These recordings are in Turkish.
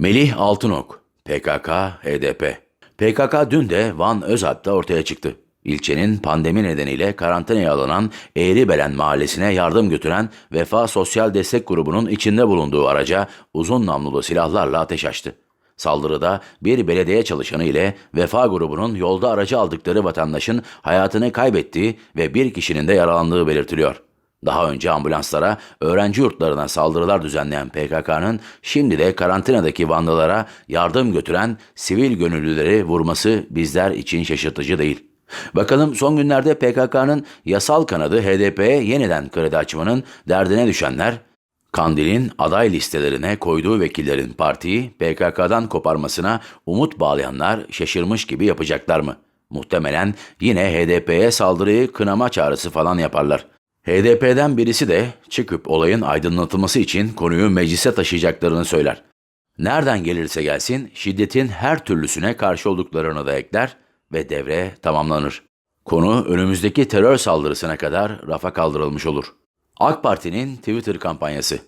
Melih Altınok, PKK, HDP. PKK dün de Van Özalp'ta ortaya çıktı. İlçenin pandemi nedeniyle karantinaya alınan Eğribelen mahallesine yardım götüren Vefa Sosyal Destek Grubu'nun içinde bulunduğu araca uzun namlulu silahlarla ateş açtı. Saldırıda bir belediye çalışanı ile Vefa grubunun yolda aracı aldıkları vatandaşın hayatını kaybettiği ve bir kişinin de yaralandığı belirtiliyor. Daha önce ambulanslara, öğrenci yurtlarına saldırılar düzenleyen PKK'nın şimdi de karantinadaki vanlılara yardım götüren sivil gönüllüleri vurması bizler için şaşırtıcı değil. Bakalım son günlerde PKK'nın yasal kanadı HDP'ye yeniden kredi açmanın derdine düşenler, Kandil'in aday listelerine koyduğu vekillerin partiyi PKK'dan koparmasına umut bağlayanlar şaşırmış gibi yapacaklar mı? Muhtemelen yine HDP'ye saldırıyı kınama çağrısı falan yaparlar. HDP'den birisi de çıkıp olayın aydınlatılması için konuyu meclise taşıyacaklarını söyler. Nereden gelirse gelsin şiddetin her türlüsüne karşı olduklarını da ekler ve devre tamamlanır. Konu önümüzdeki terör saldırısına kadar rafa kaldırılmış olur. AK Parti'nin Twitter kampanyası.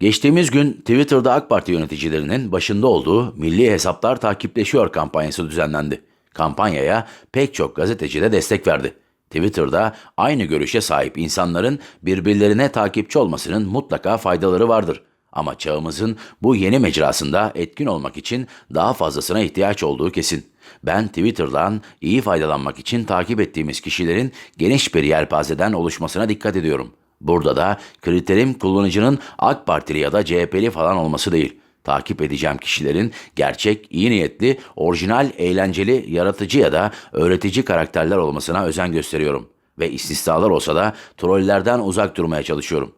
Geçtiğimiz gün Twitter'da AK Parti yöneticilerinin başında olduğu Milli Hesaplar Takipleşiyor kampanyası düzenlendi. Kampanyaya pek çok gazeteci de destek verdi. Twitter'da aynı görüşe sahip insanların birbirlerine takipçi olmasının mutlaka faydaları vardır. Ama çağımızın bu yeni mecrasında etkin olmak için daha fazlasına ihtiyaç olduğu kesin. Ben Twitter'dan iyi faydalanmak için takip ettiğimiz kişilerin geniş bir yelpazeden oluşmasına dikkat ediyorum. Burada da kriterim kullanıcının AK Partili ya da CHP'li falan olması değil. Takip edeceğim kişilerin gerçek, iyi niyetli, orijinal, eğlenceli, yaratıcı ya da öğretici karakterler olmasına özen gösteriyorum. Ve istisnalar olsa da trollerden uzak durmaya çalışıyorum.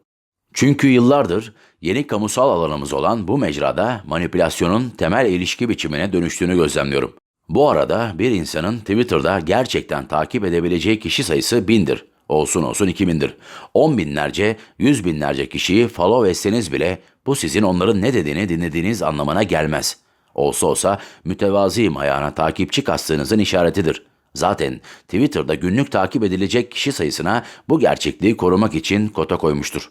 Çünkü yıllardır yeni kamusal alanımız olan bu mecrada manipülasyonun temel ilişki biçimine dönüştüğünü gözlemliyorum. Bu arada bir insanın Twitter'da gerçekten takip edebileceği kişi sayısı bindir. Olsun olsun iki bindir. On binlerce, yüz binlerce kişiyi follow etseniz bile bu sizin onların ne dediğini dinlediğiniz anlamına gelmez. Olsa olsa mütevazıyım ayağına takipçi kastığınızın işaretidir. Zaten Twitter'da günlük takip edilecek kişi sayısına bu gerçekliği korumak için kota koymuştur.